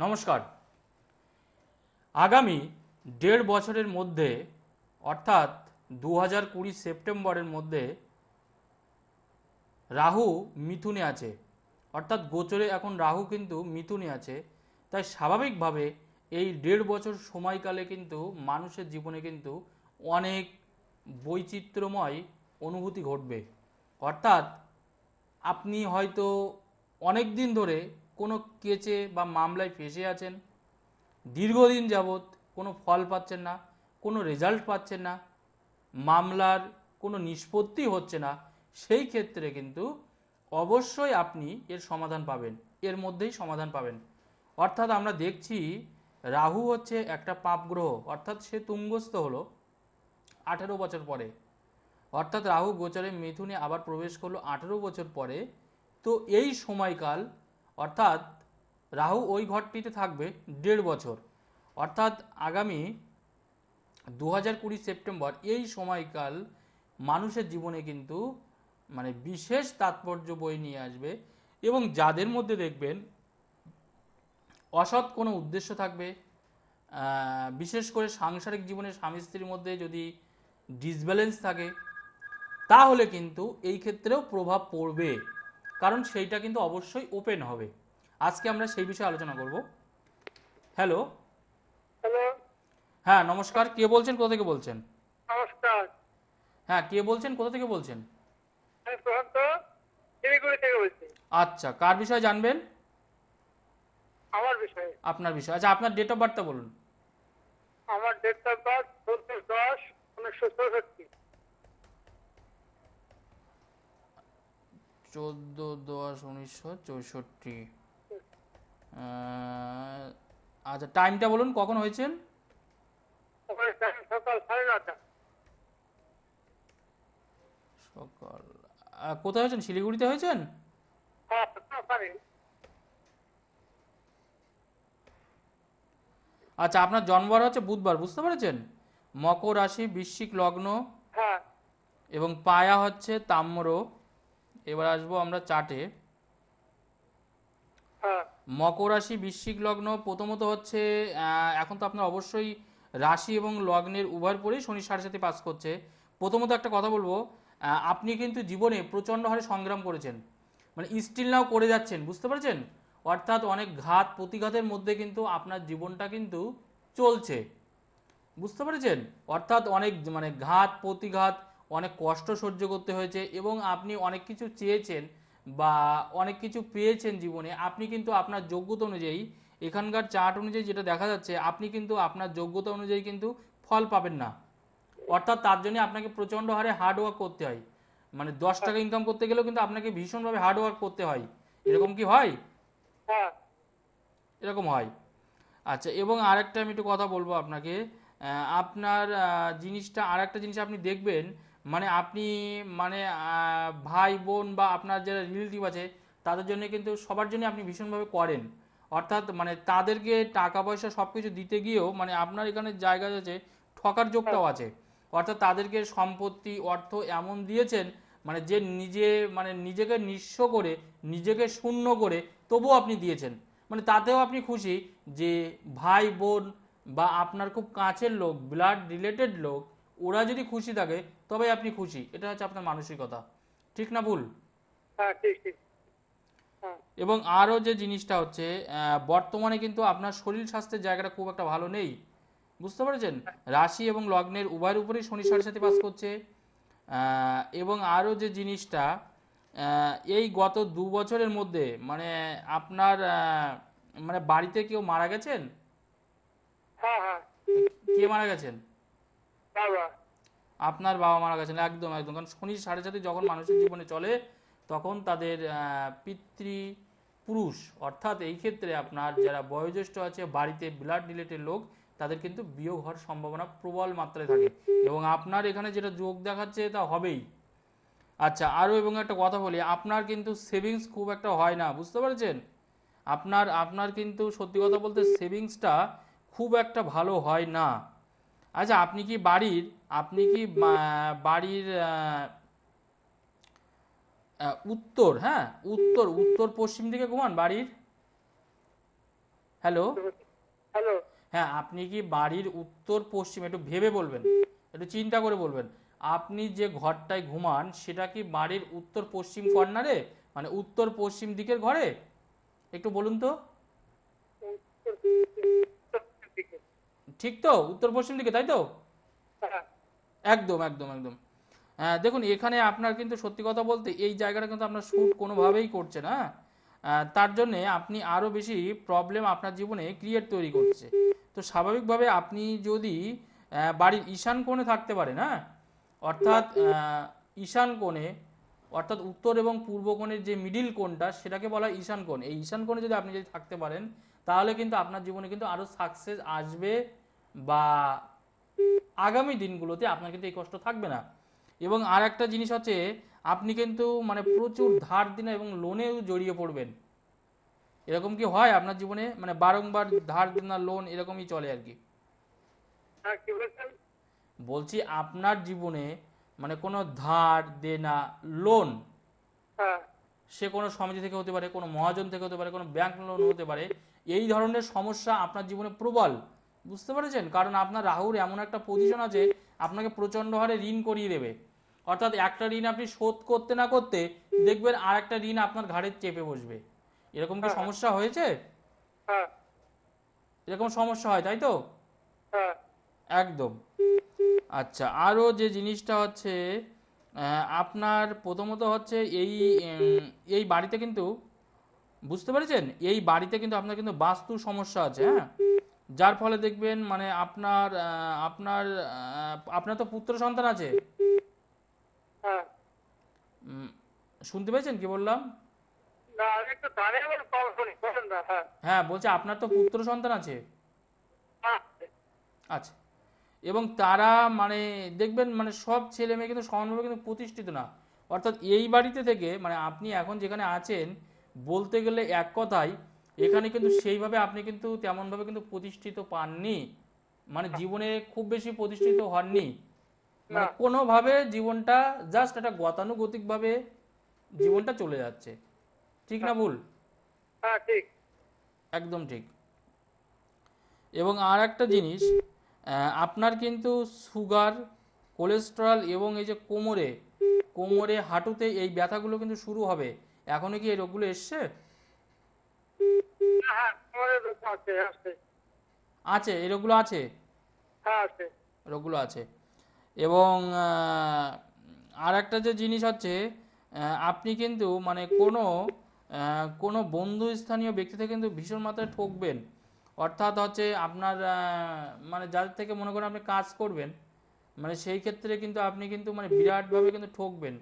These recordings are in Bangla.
নমস্কার। আগামী দেড় বছরের মধ্যে, অর্থাৎ দু হাজার কুড়ি সেপ্টেম্বরের মধ্যে, রাহু মিথুনে আছে। অর্থাৎ গোচরে এখন রাহু কিন্তু মিথুনে আছে। তাই স্বাভাবিকভাবে এই দেড় বছর সময়কালে কিন্তু মানুষের জীবনে কিন্তু অনেক বৈচিত্র্যময় অনুভূতি ঘটবে। অর্থাৎ আপনি হয়তো অনেক দিন ধরে কেচে বা মামলায় ফেসে আছেন, দীর্ঘদিন যাবৎ কোনো ফল পাচ্ছেন না, কোনো রেজাল্ট পাচ্ছেন না, মামলার কোনো নিষ্পত্তি হচ্ছে না, সেই ক্ষেত্রে কিন্তু অবশ্যই আপনি এর সমাধান পাবেন, এর মধ্যেই সমাধান পাবেন। অর্থাৎ আমরা দেখছি রাহু হচ্ছে একটা পাপ গ্রহ, অর্থাৎ সে তুঙ্গস্থ হলো আঠেরো বছর পরে। অর্থাৎ রাহু গোচরে মিথুনে আবার প্রবেশ করল আঠেরো বছর পরে। তো এই সময়কাল অর্থাৎ রাহু ওই ঘরটিতে থাকবে দেড় বছর। অর্থাৎ আগামী দু হাজার কুড়ি সেপ্টেম্বর এই সময়কাল মানুষের জীবনে কিন্তু মানে বিশেষ তাৎপর্য বই নিয়ে আসবে এবং যাদের মধ্যে দেখবেন অসৎ কোনো উদ্দেশ্য থাকবে বিশেষ করে সাংসারিক জীবনে স্বামী স্ত্রীর মধ্যে যদি ডিসব্যালেন্স থাকে, তাহলে কিন্তু এই ক্ষেত্রেও প্রভাব পড়বে। কারণ সেইটা কিন্তু অবশ্যই ওপেন হবে। আজকে আমরা সেই বিষয়ে আলোচনা করব। হ্যালো হ্যালো হ্যাঁ নমস্কার। কে বলছেন? কোথা থেকে বলছেন? নমস্কার। হ্যাঁ কে বলছেন? কোথা থেকে বলছেন? আচ্ছা কার বিষয়ে জানবেন? আমার বিষয়ে। আপনার বিষয়। আচ্ছা আপনার ডেট অফ বার্থটা বলুন। আমার ডেট অফ বার্থ চোদ্দ দশ উনিশশো চৌষট্টি। চোদ্দ দশ উনিশশো চৌষট্টি। আচ্ছা টাইমটা বলুন কখন হয়েছেন সকাল কোথায় হয়েছেন? শিলিগুড়িতে হয়েছেন? হ্যাঁ আচ্ছা আপনার জন্মবার হচ্ছে বুধবার বুঝতে পেরেছেন? মকর রাশি বৃশ্চিক লগ্ন হ্যাঁ। এবং পায়া হচ্ছে তাম্র। এবার আসব আমরা চাটে হ্যাঁ। মকর রাশি বৃশ্চিক লগ্ন প্রথমত হচ্ছে এখন তো আপনার অবশ্যই রাশি এবং লগ্নের উভয়ের পরেই শনি সাড়ে সাথে পাস করছে। প্রথমত একটা কথা বলব আপনি কিন্তু জীবনে প্রচণ্ড হারে সংগ্রাম করেছেন। মানে স্টিল নাও করে যাচ্ছেন বুঝতে পারছেন? অর্থাৎ অনেক ঘাত প্রতিঘাতের মধ্যে কিন্তু আপনার জীবনটা কিন্তু চলছে। বুঝতে পেরেছেন? অর্থাৎ অনেক মানে ঘাত প্রতিঘাত অনেক কষ্ট সহ্য করতে হয়েছে এবং আপনি অনেক কিছু চেয়েছেন বা অনেক কিছু পেয়েছেন জীবনে আপনি কিন্তু আপনার যোগ্যতা অনুযায়ী এখানকার চার্ট অনুযায়ী যেটা দেখা যাচ্ছে আপনি কিন্তু আপনার যোগ্যতা অনুযায়ী কিন্তু ফল পাবেন না। অর্থাৎ তার জন্য আপনাকে প্রচণ্ড হারে হার্ড ওয়ার্ক করতে হয়। মানে দশ টাকা ইনকাম করতে গেলেও কিন্তু আপনাকে ভীষণভাবে হার্ড ওয়ার্ক করতে হয়। এরকম কি হয়? হ্যাঁ। এরকম হয়। আচ্ছা এবং আরেকটা আমি একটু কথা বলব আপনাকে। আহ, আপনার আহ, জিনিসটা আর একটা জিনিস আপনি দেখবেন মানে আপনি মানে ভাই বোন বা আপনার যারা রিলেটিভ আছে তাদের জন্য কিন্তু সবার জন্য আপনি ভীষণভাবে করেন। অর্থাৎ মানে তাদেরকে টাকা পয়সা সব কিছু দিতে গিয়েও মানে আপনার এখানে জায়গা আছে ঠকার যোগটাও আছে। অর্থাৎ তাদেরকে সম্পত্তি অর্থ এমন দিয়েছেন মানে যে নিজে মানে নিজেকে নিঃস্ব করে নিজেকে শূন্য করে তবুও আপনি দিয়েছেন। মানে তাতেও আপনি খুশি যে ভাই বোন বা আপনার খুব কাছের লোক ব্লাড রিলেটেড লোক ওরা যদি খুশি থাকে তবে আপনি খুশি। এটা হচ্ছে আপনার মানসিকতা। ঠিক না ভুল? হ্যাঁ হ্যাঁ। এবং আরও যে জিনিসটা হচ্ছে বর্তমানে কিন্তু আপনার শরীর স্বাস্থ্যের জায়গাটা খুব একটা ভালো নেই। বুঝতে পেরেছেন? রাশি এবং লগ্নের উভয়ের উপরেই শনি সাথে পাস করছে। আহ, এবং আরও যে জিনিসটা আহ, এই গত দু বছরের মধ্যে মানে আপনার আহ, মানে বাড়িতে কেউ মারা গেছেন? হ্যাঁ। কে মারা গেছেন? আপনার বাবা মারা গেছেন, একদম একদম। কারণ শনি সাড়ে সাথে যখন মানুষের জীবনে চলে, তখন তাদের পিতৃ পুরুষ, অর্থাৎ এই ক্ষেত্রে আপনার যারা বয়োজ্যেষ্ঠ আছে, বাড়িতে ব্লাড রিলেটেড লোক, তাদের কিন্তু বিয়োগ হওয়ার সম্ভাবনা প্রবল মাত্রায় থাকে। এবং আপনার এখানে যেটা যোগ দেখাচ্ছে, তা হবেই। আচ্ছা আরও এবং একটা কথা বলি, আপনার কিন্তু সেভিংস খুব একটা হয় না, বুঝতে পারছেন? আপনার আপনার কিন্তু সত্যি কথা বলতে সেভিংসটা খুব একটা ভালো হয় না। আচ্ছা আপনি কি বাড়ির আপনি কি বাড়ির উত্তর হ্যাঁ উত্তর উত্তর পশ্চিম দিকে ঘুমান বাড়ির? হ্যালো হ্যালো হ্যাঁ আপনি কি বাড়ির উত্তর পশ্চিম একটু ভেবে বলবেন একটু চিন্তা করে বলবেন আপনি যে ঘরটায় ঘুমান সেটা কি বাড়ির উত্তর পশ্চিম কর্নারে? মানে উত্তর পশ্চিম দিকের ঘরে? একটু বলুন তো। ঠিক তো? উত্তর পশ্চিম দিকে তাই তো? হ্যাঁ। একদম একদম একদম। হ্যাঁ দেখুন এখানে আপনার কিন্তু সত্যি কথা বলতে এই জায়গাটা কিন্তু আপনার শ্যুট কোনোভাবেই করছে না। তার জন্যে আপনি আরও বেশি প্রবলেম আপনার জীবনে ক্রিয়েট তৈরি করছে। তো স্বাভাবিকভাবে আপনি যদি বাড়ির ঈশান কোণে থাকতে পারেন হ্যাঁ? অর্থাৎ ঈশান কোণে অর্থাৎ উত্তর এবং পূর্ব কোণের যে মিডিল কোণটা সেটাকে বলা হয় ঈশান কোণ। এই ঈশান কোণে যদি আপনি যদি থাকতে পারেন তাহলে কিন্তু আপনার জীবনে কিন্তু আরও সাকসেস আসবে বা আগামী দিনগুলোতে আপনার কিন্তু এই কষ্ট থাকবে না। এবং আর একটা জিনিস হচ্ছে আপনি কিন্তু মানে প্রচুর ধার দিনা এবং লোনেও জড়িয়ে পড়বেন। এরকম কি হয় আপনার জীবনে? মানে বারংবার ধার দেনা লোন এরকমই চলে আর কি। হ্যাঁ বলছি আপনার জীবনে মানে কোনো ধার দেনা লোন হ্যাঁ। সে কোনো সমিতি থেকে হতে পারে কোনো মহাজন থেকে হতে পারে কোনো ব্যাংক লোন হতে পারে এই ধরনের সমস্যা আপনার জীবনে প্রবল। বুঝতে পেরেছেন? কারণ আপনার রাহুর এমন একটা পজিশন আছে আপনাকে প্রচণ্ড হারে ঋণ করিয়ে দেবে। অর্থাৎ একটা ঋণ আপনি শোধ করতে না করতে দেখবেন আর একটা ঋণ আপনার ঘাড়ে চেপে বসবে। এরকম কি হ্যাঁ। সমস্যা হয়েছে? হ্যাঁ। এরকম সমস্যা হয় তাই তো? হ্যাঁ। একদম। আচ্ছা আরও যে জিনিসটা হচ্ছে আপনার প্রথমত হচ্ছে এই এই বাড়িতে কিন্তু বুঝতে পেরেছেন? এই বাড়িতে কিন্তু আপনার কিন্তু বাস্তু সমস্যা আছে হ্যাঁ? যার ফলে দেখবেন মানে আপনার আপনার আপনার তো পুত্র সন্তান আছে। হ্যাঁ। শুনতে পেয়েছেন কি বললাম? হ্যাঁ। হ্যাঁ বলছে আপনার তো পুত্র সন্তান আছে। হ্যাঁ। আচ্ছা। এবং তারা মানে দেখবেন মানে সব ছেলে মেয়ে কিন্তু সমানভাবে কিন্তু প্রতিষ্ঠিত না। অর্থাৎ এই বাড়িতে থেকে মানে আপনি এখন যেখানে আছেন বলতে গেলে এক কথায় এখানে কিন্তু সেইভাবে আপনি কিন্তু তেমনভাবে কিন্তু প্রতিষ্ঠিত পাননি। মানে জীবনে খুব বেশি প্রতিষ্ঠিত হননি। মানে কোনোভাবে জীবনটা জাস্ট একটা গতানুগতিকভাবে জীবনটা চলে যাচ্ছে। ঠিক না ভুল? হ্যাঁ ঠিক। একদম ঠিক। এবং আর একটা জিনিস আহ, আপনার কিন্তু সুগার কোলেস্টেরল এবং এই যে কোমরে কোমরে হাঁটুতে এই ব্যথাগুলো কিন্তু শুরু হবে। এখনও কি এই রোগগুলো এসছে হ্যাঁ হ্যাঁ আমাদের তো আছে আছে আছে। এই রোগগুলো আছে? হ্যাঁ রোগগুলো আছে। এবং আর একটা যে জিনিস হচ্ছে আপনি কিন্তু মানে কোনো কোনো বন্ধু স্থানীয় ব্যক্তি থেকে কিন্তু ভীষণ মাত্রায় ঠকবেন। অর্থাৎ হচ্ছে আপনার মানে যাদের থেকে মনে করেন আপনি কাজ করবেন মানে সেই ক্ষেত্রে কিন্তু আপনি কিন্তু মানে বিরাটভাবে কিন্তু ঠকবেন।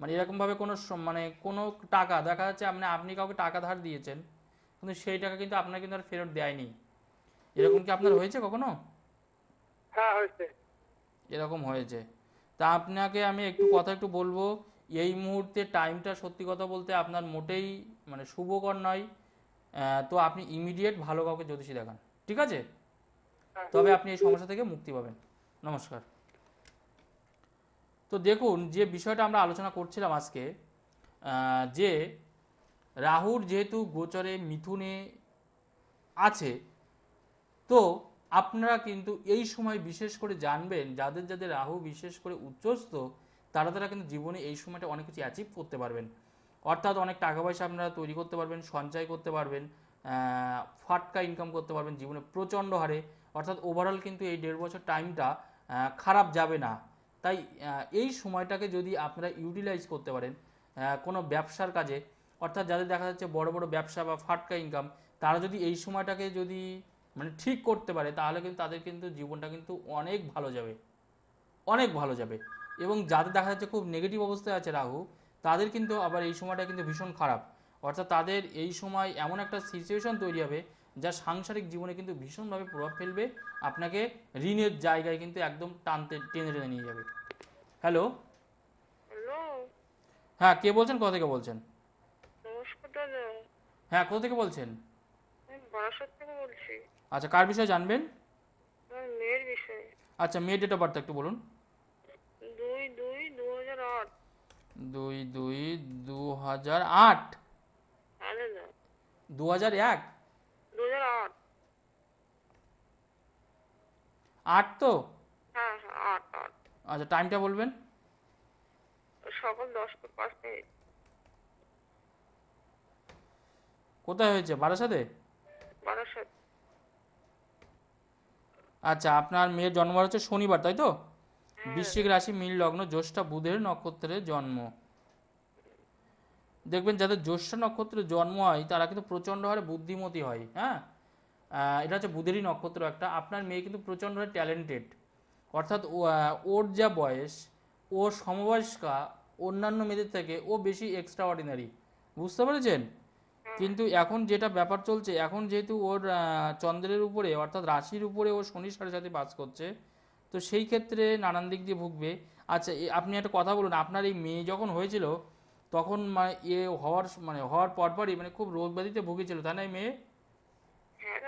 মানে এরকমভাবে কোনো মানে কোনো টাকা দেখা যাচ্ছে আপনি আপনি কাউকে টাকা ধার দিয়েছেন কিন্তু সেই টাকা কিন্তু আপনার কিন্তু আর ফেরত দেয়নি। এরকম কি আপনার হয়েছে কখনো? হ্যাঁ হয়েছে। এরকম হয়েছে। তা আপনাকে আমি একটু কথা একটু বলব এই মুহূর্তে টাইমটা সত্যি কথা বলতে আপনার মোটেই মানে শুভকর নয়। তো আপনি ইমিডিয়েট ভালো কাউকে জ্যোতিষী দেখান ঠিক আছে? হ্যাঁ। তবে আপনি এই সমস্যা থেকে মুক্তি পাবেন। নমস্কার। তো দেখুন যে বিষয়টা আমরা আলোচনা করছিলাম আজকে যে রাহুর যেহেতু গোচরে মিথুনে আছে, তো আপনারা কিন্তু এই সময় বিশেষ করে জানবেন, যাদের যাদের রাহু বিশেষ করে উচ্চস্থ, তারা তারা কিন্তু জীবনে এই সময়টা অনেক কিছু অ্যাচিভ করতে পারবেন। অর্থাৎ অনেক টাকা পয়সা আপনারা তৈরি করতে পারবেন, সঞ্চয় করতে পারবেন ফাটকা ইনকাম করতে পারবেন জীবনে প্রচণ্ড হারে। অর্থাৎ ওভারঅল কিন্তু এই দেড় বছর টাইমটা খারাপ যাবে না। তাই এই সময়টাকে যদি আপনারা ইউটিলাইজ করতে পারেন কোনো ব্যবসার কাজে অর্থাৎ যাদের দেখা যাচ্ছে বড় বড় ব্যবসা বা ফাটকা ইনকাম তারা যদি এই সময়টাকে যদি মানে ঠিক করতে পারে তাহলে কিন্তু তাদের কিন্তু জীবনটা কিন্তু অনেক ভালো যাবে। অনেক ভালো যাবে। এবং যাদের দেখা যাচ্ছে খুব নেগেটিভ অবস্থায় আছে রাহু তাদের কিন্তু আবার এই সময়টা কিন্তু ভীষণ খারাপ। অর্থাৎ তাদের এই সময় এমন একটা সিচুয়েশন তৈরি হবে যা সাংসারিক জীবনে কিন্তু ভীষণভাবে প্রভাব ফেলবে আপনাকে ঋণের জায়গায় কিন্তু একদম টানতে টেনে টেনে নিয়ে যাবে। হ্যালো হ্যালো হ্যাঁ কে বলছেন? কোথা থেকে বলছেন? হ্যাঁ কোথা থেকে বলছেন? আচ্ছা কার বিষয়ে জানবেন? আচ্ছা মেয়ের ডেট অফ বার্থ একটু বলুন। দুই দুই দু হাজার আট। দু হাজার আট? এক? আট। আট তো? হ্যাঁ, হ্যাঁ, আচ্ছা টাইমটা বলবেন। সকাল দশটা পাঁচ মিনিট। কোথায় হয়েছে? বারাসাতে? বারাসাত। আচ্ছা আপনার মেয়ের জন্ম হচ্ছে শনিবার তাই তো? বৃশ্চিক রাশি মিল লগ্ন জ্যৈষ্ঠা বুধের নক্ষত্রের জন্ম। দেখবেন যাদের জ্যৈষ্ঠা নক্ষত্রে জন্ম হয় তারা কিন্তু প্রচণ্ড হারে বুদ্ধিমতী হয় হ্যাঁ? এটা হচ্ছে বুধেরই নক্ষত্র একটা। আপনার মেয়ে কিন্তু প্রচণ্ড হারে ট্যালেন্টেড অর্থাৎ ওর যা বয়স ও সমবয়স্কা অন্যান্য মেয়েদের থেকে ও বেশি এক্সট্রা অর্ডিনারি বুঝতে পেরেছেন? কিন্তু এখন যেটা ব্যাপার চলছে এখন যেহেতু ওর চন্দ্রের উপরে অর্থাৎ রাশির উপরে ও শনির সাড়ে সাথে বাস করছে তো সেই ক্ষেত্রে নানান দিক দিয়ে ভুগবে। আচ্ছা আপনি একটা কথা বলুন আপনার এই মেয়ে যখন হয়েছিল তখন মানে এ হওয়ার মানে হওয়ার পরপরই মানে খুব রোগ ব্যাধিতে ভুগেছিল তাই না এই মেয়ে? হ্যাঁ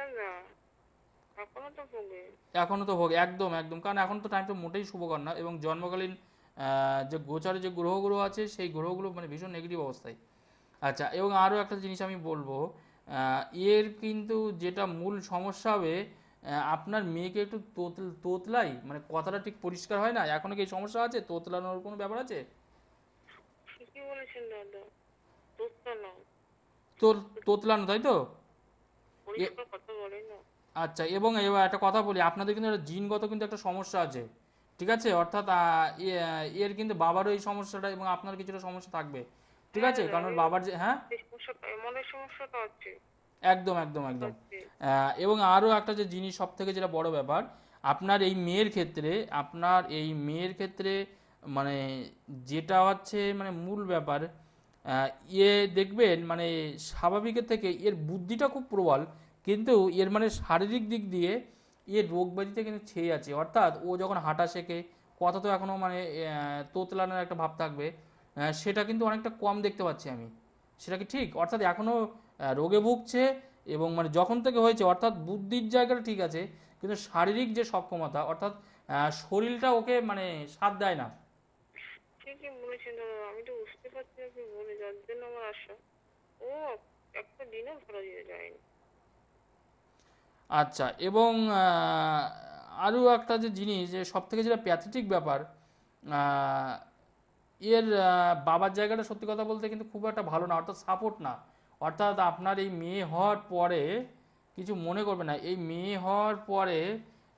এখনও তো ভোগে। একদম একদম। কারণ এখন তো টাইমটা মোটেই শুভকর না এবং জন্মকালীন আহ, যে গোচারে যে গ্রহগুলো আছে সেই গ্রহগুলো মানে ভীষণ নেগেটিভ অবস্থায়। আচ্ছা এবং আরও একটা জিনিস আমি বলব এর কিন্তু যেটা মূল সমস্যা হবে আপনার মেয়েকে একটু তোতল তোতলাই মানে কথাটা ঠিক পরিষ্কার হয় না? এখনও কি এই সমস্যা আছে? তোতলানোর কোনো ব্যাপার আছে? তোতলানো। তাই তো? আচ্ছা এবং এবার একটা কথা বলি আপনাদের কিন্তু একটা জিনগত কিন্তু একটা সমস্যা আছে ঠিক আছে? অর্থাৎ এর কিন্তু বাবারও এই সমস্যাটা এবং আপনার কিছুটা সমস্যা থাকবে। ঠিক আছে? কারণ ওর বাবার যে হ্যাঁ? সমস্যাটা এমনের সমস্যাটা আছে একদম একদম একদম। এবং আরও একটা যে জিনিস সব থেকে যেটা বড় ব্যাপার আপনার এই মেয়ের ক্ষেত্রে আপনার এই মেয়ের ক্ষেত্রে মানে যেটা হচ্ছে মানে মূল ব্যাপার আহ, ইয়ে দেখবেন মানে স্বাভাবিকের থেকে এর বুদ্ধিটা খুব প্রবল কিন্তু এর মানে শারীরিক দিক দিয়ে এর রোগ ব্যাধিতে কিন্তু ছেয়ে আছে। অর্থাৎ ও যখন হাঁটা শেখে কথা তো এখনও মানে তোতলানোর একটা ভাব থাকবে সেটা কিন্তু অনেকটা কম দেখতে পাচ্ছি আমি। সেটা কি ঠিক? অর্থাৎ এখনও রোগে ভুগছে এবং মানে যখন থেকে হয়েছে অর্থাৎ বুদ্ধির জায়গাটা ঠিক আছে কিন্তু শারীরিক যে সক্ষমতা অর্থাৎ শরীরটা ওকে মানে সাথ দেয় না। ঠিকই বলেছেন দাদা আমি তো বুঝতে পারছি না কি বলে যার জন্য আমার আশা। ও একটা দিনও ভালো দিয়ে যায়নি। আচ্ছা এবং আরও একটা যে জিনিস যে সব থেকে যেটা প্যাথেটিক ব্যাপার এর বাবার জায়গাটা সত্যি কথা বলতে কিন্তু খুব একটা ভালো না অর্থাৎ সাপোর্ট না। অর্থাৎ আপনার এই মেয়ে হওয়ার পরে কিছু মনে করবে না। এই মেয়ে হওয়ার পরে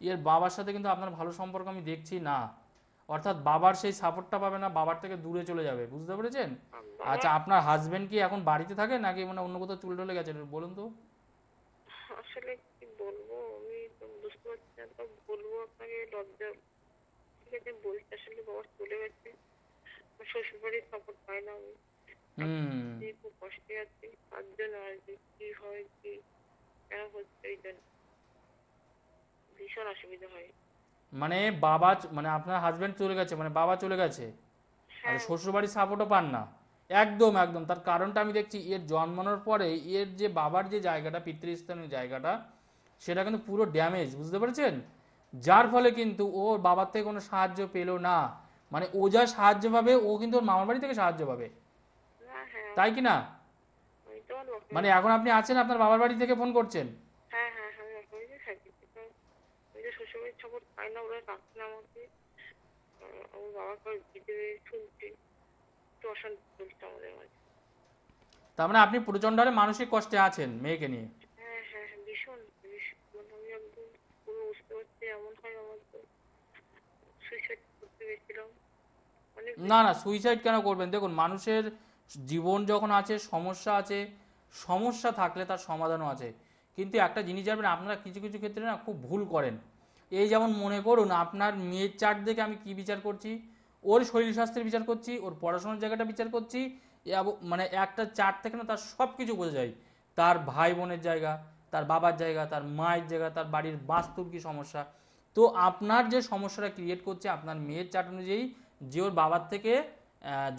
এর বাবার সাথে কিন্তু আপনার ভালো সম্পর্ক আমি দেখছি না। অর্থাৎ বাবার সেই সাপোর্টটা পাবে না বাবার থেকে দূরে চলে যাবে। বুঝতে পেরেছেন? আচ্ছা আপনার হাজবেন্ড কি এখন বাড়িতে থাকে নাকি মানে অন্য কোথাও চুল টলে গেছে? বলুন তো। আসলে কি বলব? আমি বুঝতে পারছি না বলব আপনাকে লজ্জা ঠিক আছে বলছি আসলে বাবা চলে গেছে। আমার শ্বশুর বাড়ির সাপোর্ট পাই না আমি। খুব কষ্টে আছি তার জন্য আর কি কি হয় কি কেন হচ্ছে এই জন্য। ভীষণ অসুবিধা হয়। মানে বাবা মানে আপনার হাজবেন্ড চলে গেছে মানে বাবা চলে গেছে? আর হ্যাঁ। শ্বশুরবাড়ির সাপোর্টও পান না? একদম একদম। তার কারণটা আমি দেখছি এর জন্মানোর পরে এর যে বাবার যে জায়গাটা পিতৃস্থানীয় জায়গাটা সেটা কিন্তু পুরো ড্যামেজ বুঝতে পেরেছেন? যার ফলে কিন্তু ওর বাবার থেকে কোনো সাহায্য পেল না। মানে ও যা সাহায্য পাবে ও কিন্তু ওর মামার বাড়ি থেকে সাহায্য পাবে। হ্যাঁ তাই কি না? মানে এখন আপনি আছেন আপনার বাবার বাড়ি থেকে ফোন করছেন? হ্যাঁ হ্যাঁ তার মানে আপনি প্রচণ্ড হারে মানসিক কষ্টে আছেন মেয়েকে নিয়ে হ্যাঁ হ্যাঁ হ্যাঁ ভীষণ ভীষণ মানে আমি একদম পুরো বুঝতে পারছি এমন হয় আমার তো সুইসাইড করতে গেছিলাম অনেক না না সুইসাইড কেন করবেন? দেখুন, মানুষের জীবন যখন আছে, সমস্যা আছে, সমস্যা থাকলে তার সমাধানও আছে। কিন্তু একটা জিনিস জানবেন, আপনারা কিছু কিছু ক্ষেত্রে না খুব ভুল করেন। এই যেমন মনে করুন, আপনার মেয়ের চার্ট দেখে আমি কি বিচার করছি? ওর শরীর স্বাস্থ্যের বিচার করছি, ওর পড়াশোনার জায়গাটা বিচার করছি মানে একটা চার্ট থেকে না তার সব কিছু বোঝা যায়। তার ভাই বোনের জায়গা, তার বাবার জায়গা, তার মায়ের জায়গা, তার বাড়ির বাস্তুর কি সমস্যা? তো আপনার যে সমস্যাটা ক্রিয়েট করছে, আপনার মেয়ের চার্ট অনুযায়ী যে ওর বাবার থেকে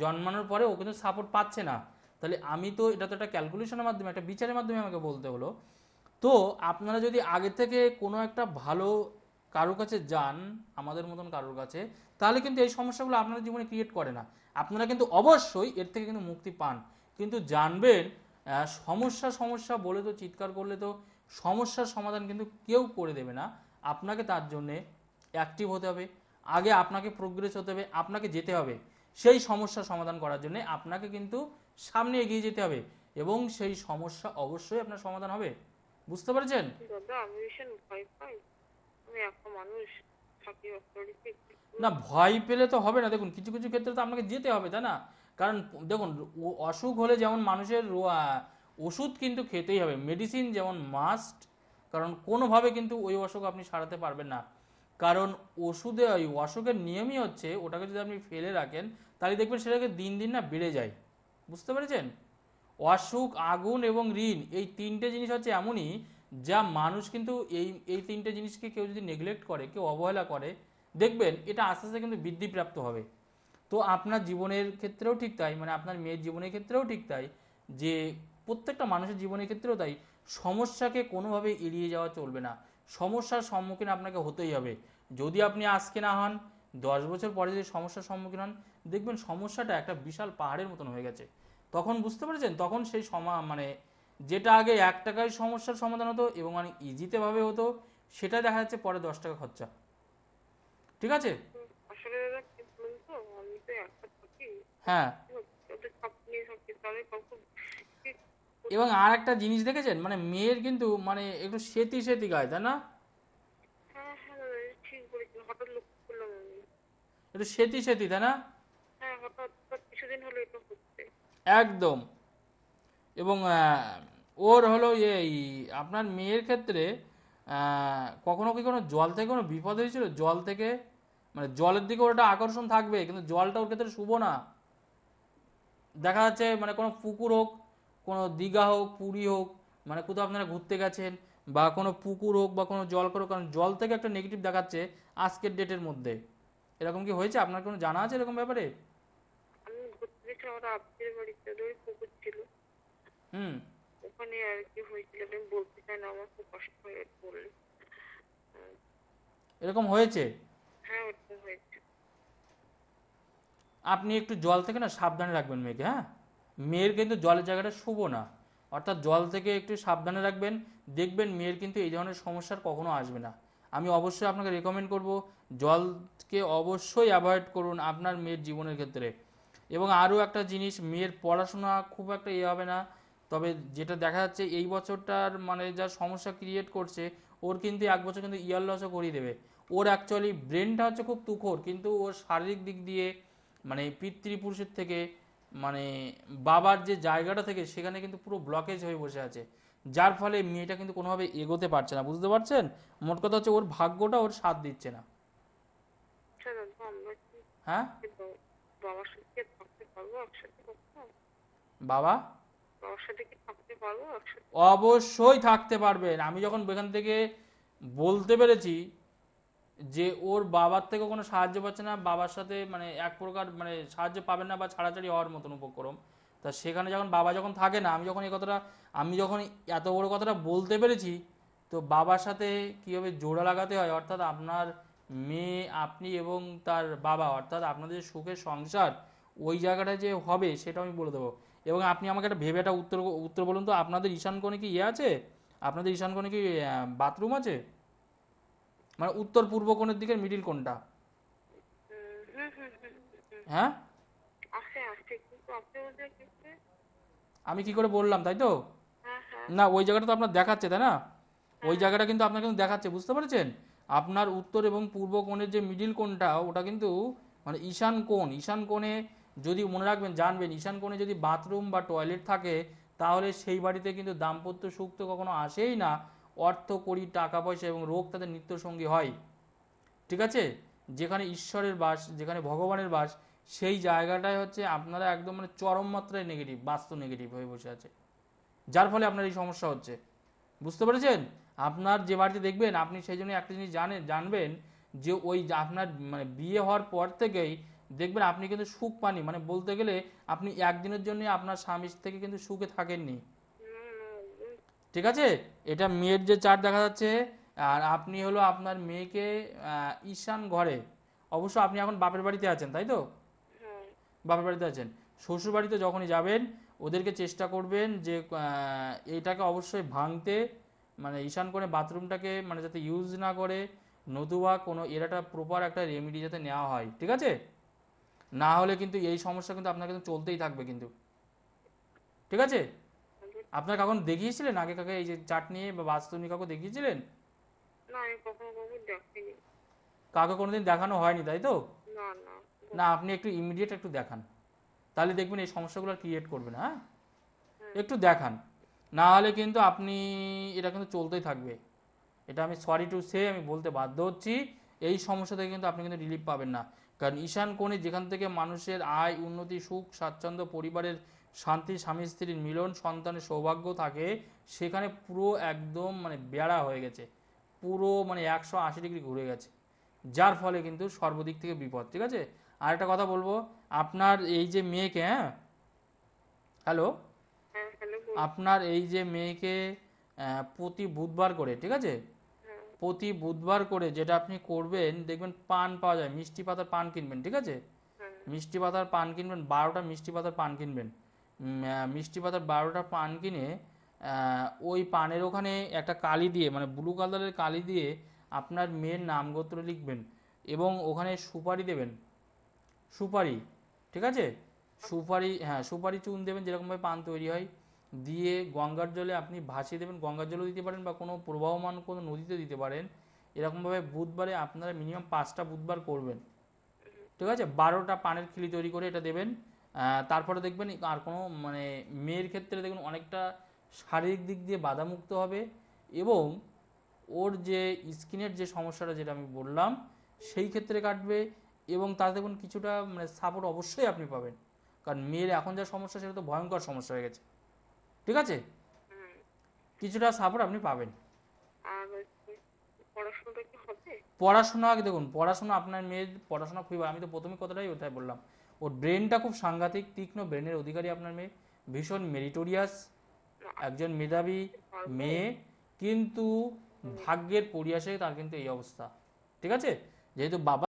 জন্মানোর পরে ও কিন্তু সাপোর্ট পাচ্ছে না। তাহলে আমি তো, এটা তো একটা ক্যালকুলেশনের মাধ্যমে, একটা বিচারের মাধ্যমে আমাকে বলতে হলো। তো আপনারা যদি আগে থেকে কোনো একটা ভালো কারোর কাছে যান, আমাদের মতন কারোর কাছে, তাহলে কিন্তু এই সমস্যাগুলো আপনার জীবনে ক্রিয়েট করে না। আপনারা কিন্তু অবশ্যই এর থেকে কিন্তু মুক্তি পান। কিন্তু জানবেন সমস্যা সমস্যা বলে তো চিৎকার করলে তো সমস্যার সমাধান কিন্তু কেউ করে দেবে না। আপনাকে তার জন্যে অ্যাক্টিভ হতে হবে। আগে আপনাকে প্রোগ্রেস হতে হবে আপনাকে যেতে হবে। সেই সমস্যার সমাধান করার জন্য আপনাকে কিন্তু সামনে এগিয়ে যেতে হবে এবং সেই সমস্যা অবশ্যই আপনার সমাধান হবে। বুঝতে পেরেছেন? না ভয় পেলে তো হবে না। দেখুন কিছু কিছু ক্ষেত্রে তো আপনাকে যেতে হবে তাই না? কারণ দেখুন অসুখ হলে যেমন মানুষের ওষুধ কিন্তু খেতেই হবে। মেডিসিন যেমন মাস্ট কারণ কোনোভাবে কিন্তু ওই অসুখ আপনি সারাতে পারবেন না। কারণ ওষুধে ওই অসুখের নিয়মই হচ্ছে, ওটাকে যদি আপনি ফেলে রাখেন, তাহলে দেখবেন সেটাকে দিন দিন না বেড়ে যায়। বুঝতে পেরেছেন? অসুখ আগুন এবং ঋণ এই তিনটে জিনিস হচ্ছে এমনই যা মানুষ কিন্তু এই এই তিনটে জিনিসকে কেউ যদি নেগলেক্ট করে, কেউ অবহেলা করে, দেখবেন এটা আস্তে আস্তে কিন্তু বৃদ্ধিপ্রাপ্ত হবে। তো আপনার জীবনের ক্ষেত্রেও ঠিক তাই মানে আপনার মেয়ের জীবনের ক্ষেত্রেও ঠিক তাই যে প্রত্যেকটা মানুষের জীবনের ক্ষেত্রেও তাই, সমস্যাকে কোনোভাবে এড়িয়ে যাওয়া চলবে না। সমস্যার সম্মুখীন আপনাকে হতেই হবে। যদি আপনি আজকে না হন দশ বছর পরে যদি সমস্যার সম্মুখীন হন দেখবেন সমস্যাটা একটা বিশাল পাহাড়ের মতন হয়ে গেছে। তখন বুঝতে পেরেছেন? তখন সেই সমা মানে যেটা আগে এক টাকায় সমস্যার সমাধান হতো এবং অনেক ইজিতে ভাবে হতো সেটা দেখা যাচ্ছে পরে দশ টাকা খরচা। ঠিক আছে? হ্যাঁ ওদের চাপ নিয়ে থাকি তাহলে কাউকে কি- এবং আর একটা জিনিস দেখেছেন? মানে মেয়ের কিন্তু মানে একটু সেতি সেতি গায় তাই না? হ্যাঁ হ্যাঁ একটু সেতি সেতি তাই না? হ্যাঁ একদম। এবং ওর হলো এই আপনার মেয়ের ক্ষেত্রে আহ, কখনো কি কোনো জল থেকে কোনো বিপদ হয়েছিল? জল থেকে? মানে জলের দিকে ওর একটা আকর্ষণ থাকবে কিন্তু জলটা ওর ক্ষেত্রে শুভ না। দেখা যাচ্ছে মানে কোনো পুকুর হোক কোনো দীঘা হোক পুরী হোক মানে কোথাও আপনারা ঘুরতে গেছেন বা কোনো পুকুর হোক বা কোনো জল করো কারণ জল থেকে একটা নেগেটিভ দেখাচ্ছে আজকের ডেটের মধ্যে। এরকম কি হয়েছে? আপনার কোনো জানা আছে এরকম ব্যাপারে? হুম। ওখানে আর কি হয়েছিল আমি বলতে চাই না আমার খুব কষ্ট হয়ে বললে এরকম হয়েছে? হ্যাঁ হয়েছে। আপনি একটু জল থেকে না সাবধানে রাখবেন মেয়েকে হ্যাঁ? মেয়ের কিন্তু জলের জায়গাটা শুভ না। অর্থাৎ জল থেকে একটু সাবধানে রাখবেন। দেখবেন মেয়ের কিন্তু এই ধরনের সমস্যার কখনো আসবে না। আমি অবশ্যই আপনাকে রেকমেন্ড করব, জলকে অবশ্যই অ্যাভয়েড করুন আপনার মেয়ের জীবনের ক্ষেত্রে। এবং আরও একটা জিনিস, মেয়ের পড়াশোনা খুব একটা ইয়ে হবে না। তবে যেটা দেখা যাচ্ছে, এই বছরটার মানে যা সমস্যা ক্রিয়েট করছে, ওর কিন্তু এক বছর কিন্তু ইয়ার লসও করিয়ে দেবে। ওর অ্যাকচুয়ালি ব্রেনটা হচ্ছে খুব তুখোর, কিন্তু ওর শারীরিক দিক দিয়ে মানে পিতৃপুরুষের থেকে মানে বাবার যে জায়গাটা থেকে সেখানে কিন্তু পুরো ব্লকেজ হয়ে বসে আছে। যার ফলে মেয়েটা কিন্তু কোনোভাবে এগোতে পারছে না বুঝতে পারছেন? মোট কথা হচ্ছে ওর ভাগ্যটা ওর সাথ দিচ্ছে না। আচ্ছা হ্যাঁ? বাবা? অবশ্যই থাকতে পারবেন। আমি যখন এখান থেকে বলতে পেরেছি যে ওর বাবার থেকে কোনো সাহায্য পাচ্ছে না, বাবার সাথে মানে এক প্রকার মানে সাহায্য পাবে না বা ছাড়াছাড়ি হওয়ার মতন উপক্রম। তা সেখানে যখন বাবা যখন থাকে না, আমি যখন এই কথাটা, আমি যখন এত বড় কথাটা বলতে পেরেছি, তো বাবার সাথে কীভাবে জোড়া লাগাতে হয়, অর্থাৎ আপনার মেয়ে, আপনি এবং তার বাবা, অর্থাৎ আপনাদের সুখের সংসার, ওই জায়গাটায় যে হবে সেটা আমি বলে দেবো। এবং আপনি আমাকে একটা ভেবে একটা উত্তর উত্তর বলুন তো, আপনাদের ঈশান কোণে কি ইয়ে আছে? আপনাদের ঈশান কোণে কি বাথরুম আছে? মানে উত্তর পূর্ব কোণের দিকের মিডিল কোণটা। হ্যাঁ? আমি কি করে বললাম তাই তো? হ্যাঁ হ্যাঁ। না ওই জায়গাটা তো আপনার দেখাচ্ছে তাই না? ওই জায়গাটা কিন্তু আপনার কিন্তু দেখাচ্ছে বুঝতে পেরেছেন? আপনার উত্তর এবং পূর্ব কোণের যে মিডিল কোণটা ওটা কিন্তু মানে ঈশান কোণ। ঈশান কোণে যদি মনে রাখবেন জানবেন ঈশান কোণে যদি বাথরুম বা টয়লেট থাকে তাহলে সেই বাড়িতে কিন্তু দাম্পত্য সুখ তো কখনো আসেই না। অর্থ করি টাকা পয়সা এবং রোগ তাদের নিত্য সঙ্গী হয়। ঠিক আছে? যেখানে ঈশ্বরের বাস, যেখানে ভগবানের বাস, সেই জায়গাটায় হচ্ছে আপনারা একদম মানে চরম মাত্রায় নেগেটিভ বাস্তব নেগেটিভ হয়ে বসে আছে। যার ফলে আপনার এই সমস্যা হচ্ছে। বুঝতে পেরেছেন? আপনার যে বাড়িতে দেখবেন, আপনি সেই জন্য একটা জিনিস জানেন, জানবেন যে ওই আপনার মানে বিয়ে হওয়ার পর থেকেই দেখবেন আপনি কিন্তু সুখ পানি মানে বলতে গেলে আপনি একদিনের জন্য আপনার স্বামীর থেকে কিন্তু সুখে থাকেননি। ঠিক আছে? এটা মেয়ের যে চার্ট দেখা যাচ্ছে আর আপনি হলো আপনার মেয়েকে ঈশান ঘরে। অবশ্য আপনি এখন বাপের বাড়িতে আছেন তাই তো? হ্যাঁ। বাপের বাড়িতে আছেন। শ্বশুর বাড়িতে যখনই যাবেন ওদেরকে চেষ্টা করবেন যে এইটাকে অবশ্যই ভাঙতে মানে ঈশান করে বাথরুমটাকে মানে যাতে ইউজ না করে নতুবা কোনো এর একটা প্রপার একটা রেমেডি যাতে নেওয়া হয় ঠিক আছে? না হলে কিন্তু এই সমস্যা কিন্তু আপনার কিন্তু চলতেই থাকবে কিন্তু। ঠিক আছে? আপনার কখন দেখিয়েছিলেন? আগে কাকে এই যে চাট নিয়ে বা বাস্তব নিয়ে কাউকে দেখিয়েছিলেন? না আমি কখনো কাউকে কোনোদিন দেখানো হয়নি তাই তো? না না না আপনি একটু ইমিডিয়েট একটু দেখান। তাহলে দেখবেন এই সমস্যাগুলো ক্রিয়েট করবে না হ্যাঁ? একটু দেখান। না হলে কিন্তু আপনি এটা কিন্তু চলতেই থাকবে। এটা আমি সরি টু সে আমি বলতে বাধ্য হচ্ছি। এই সমস্যা থেকে কিন্তু আপনি কিন্তু রিলিফ পাবেন না। কারণ ঈশান কোণে যেখান থেকে মানুষের আয় উন্নতি সুখ স্বাচ্ছন্দ্য পরিবারের শান্তি স্বামী স্ত্রীর মিলন সন্তানের সৌভাগ্য থাকে সেখানে পুরো একদম মানে বেড়া হয়ে গেছে। পুরো মানে একশো আশি ডিগ্রি ঘুরে গেছে। যার ফলে কিন্তু সর্বদিক থেকে বিপদ ঠিক আছে? আর একটা কথা বলব আপনার এই যে মেয়েকে হ্যাঁ? হ্যালো? হ্যাঁ আপনার এই যে মেয়েকে আহ, প্রতি বুধবার করে ঠিক আছে? হ্যাঁ। প্রতি বুধবার করে যেটা আপনি করবেন দেখবেন পান পাওয়া যায় মিষ্টি পাতার পান কিনবেন ঠিক আছে? হ্যাঁ। মিষ্টি পাতার পান কিনবেন বারোটা মিষ্টি পাতার পান কিনবেন। মিষ্টি পাতার বারোটা পান কিনে ওই পানের ওখানে একটা কালি দিয়ে মানে ব্লু কালারের কালি দিয়ে আপনার মেয়ের নাম গোত্র লিখবেন এবং ওখানে সুপারি দেবেন। সুপারি, ঠিক আছে? সুপারি হ্যাঁ সুপারি চুন দেবেন, যেরকমভাবে পান তৈরি হয়। দিয়ে গঙ্গার জলে আপনি ভাসিয়ে দেবেন, গঙ্গার জলও দিতে পারেন বা কোনো প্রবাহমান কোনো নদীতে দিতে পারেন। এরকমভাবে বুধবারে আপনারা মিনিমাম পাঁচটা বুধবার করবেন। ঠিক আছে? বারোটা পানের খিলি তৈরি করে এটা দেবেন। তারপরে দেখবেন আর কোনো মানে মেয়ের ক্ষেত্রে দেখবেন অনেকটা শারীরিক দিক দিয়ে বাধামুক্ত হবে এবং ওর যে স্কিনের যে সমস্যাটা যেটা আমি বললাম সেই ক্ষেত্রে কাটবে এবং তার দেখুন কিছুটা মানে সাপোর্ট অবশ্যই আপনি পাবেন। কারণ মেয়ের এখন যা সমস্যা সেটা তো ভয়ঙ্কর সমস্যা হয়ে গেছে। ঠিক আছে? কিছুটা সাপোর্ট আপনি পাবেন। পড়াশোনা আগে দেখুন পড়াশোনা আপনার মেয়ের পড়াশোনা খুবই। আমি তো প্রথমে কথাটাই ওটাই বললাম। ওর ব্রেনটা খুব সাংঘাতিক তীক্ষ্ণ ব্রেনের অধিকারী আপনার মেয়ে। ভীষণ মেরিটোরিয়াস একজন মেধাবী মেয়ে কিন্তু ভাগ্যের পরিয়াসে তার কিন্তু এই অবস্থা। ঠিক আছে? যেহেতু বাবা